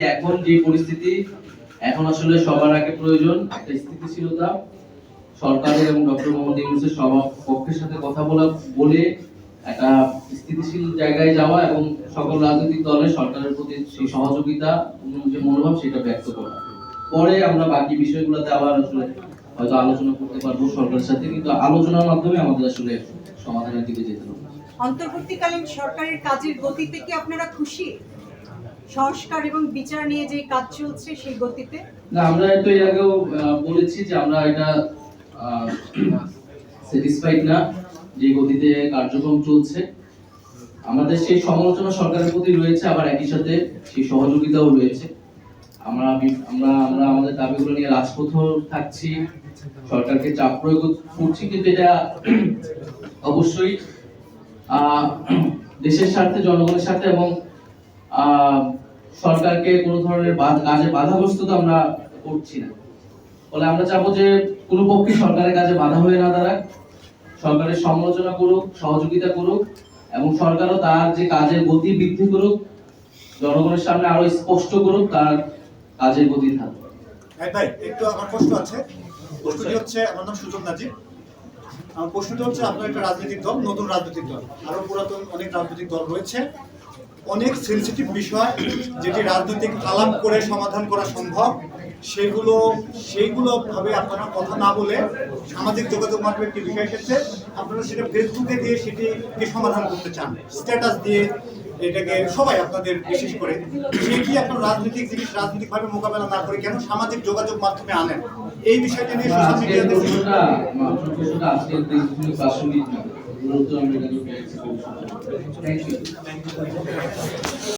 এখন যে পরিস্থিতি, এখন আসলে সবার আগে প্রয়োজন একটা স্থিতিশীলতা। সরকারের এবং ডক্টর মোহাম্মদ ইউনুসের সবার পক্ষের সাথে কথা বলা বলে একটা স্থিতিশীল জায়গায় যাওয়া এবং সকল রাজনৈতিক দলের সরকারের প্রতি সেই সহযোগিতা যে মনোভাব, সেটা ব্যক্ত করা। পরে আমরা বাকি বিষয়গুলোতে আবার আসলে হয়তো আলোচনা করতে পারব সরকারের সাথে, কিন্তু আলোচনার মাধ্যমে আমাদের আসলে সমাধানের দিকে যেতে হবে। অন্তর্বর্তীকালীন সরকারের কাজের গতিতে কি আপনারা খুশি? সংস্কার এবং বিচার নিয়ে যে কাজ চলছে সেই গতিতে? না, আমরা তো এর আগেও বলেছি যে আমরা এটা স্যাটিসফাইড না যে গতিতে কার্যক্রম চলছে। আমাদের সেই সমালোচনা সরকারের প্রতি রয়েছে, আবার একই সাথে সেই সহযোগিতাও রয়েছে। আমরা আমরা আমরা আমাদের দাবিগুলো নিয়ে রাজপথেও থাকছি, সরকারকে চাপ প্রয়োগ করছি, কিন্তু এটা অবশ্যই দেশের স্বার্থে, জনগণের স্বার্থে এবং সরকারকে কোনো ধরনের কাজে বাধাগ্রস্ত তো আমরা করছি না। ফলে আমরা চাবো যে কোনো পক্ষে সরকারের কাজে বাধা হয়ে না দাঁড়াক। সরকারের সমালোচনা করুক, সহযোগিতা করুক, এবং সরকারও তার যে কাজের গতি বৃদ্ধি করুক, জনগণের সামনে আরও স্পষ্ট করুক, তার কাজের গতি থাকবে ভাই একটু আমার প্রশ্ন আছে। প্রশ্নটি হচ্ছে, আমার নাম সুজন নাজিব আমার প্রশ্নটি হচ্ছে, আপনার একটা রাজনৈতিক দল, নতুন রাজনৈতিক দল। আরও পুরাতন অনেক রাজনৈতিক দল রয়েছে। অনেক সেনসিটিভ বিষয় যেটি রাজনৈতিক আলাপ করে সমাধান করা সম্ভব, সেগুলো, সেইগুলো ভাবে আপনারা কথা না বলে সামাজিক যোগাযোগ মাধ্যমে একটি বিষয় এসেছে, আপনারা সেটা ফেসবুকে দিয়ে সেটিকে সমাধান করতে চান। স্ট্যাটাস দিয়ে এটাকে সবাই আপনাদের বিশেষ করে। সেটি আপনার রাজনৈতিক জিনিস রাজনৈতিকভাবে মোকাবেলা না করে কেন সামাজিক যোগাযোগ মাধ্যমে আনেন? এই বিষয়টা নিয়ে সোশ্যাল মিডিয়াতে প্রশ্নটা আপনার প্রশ্নটা আজকের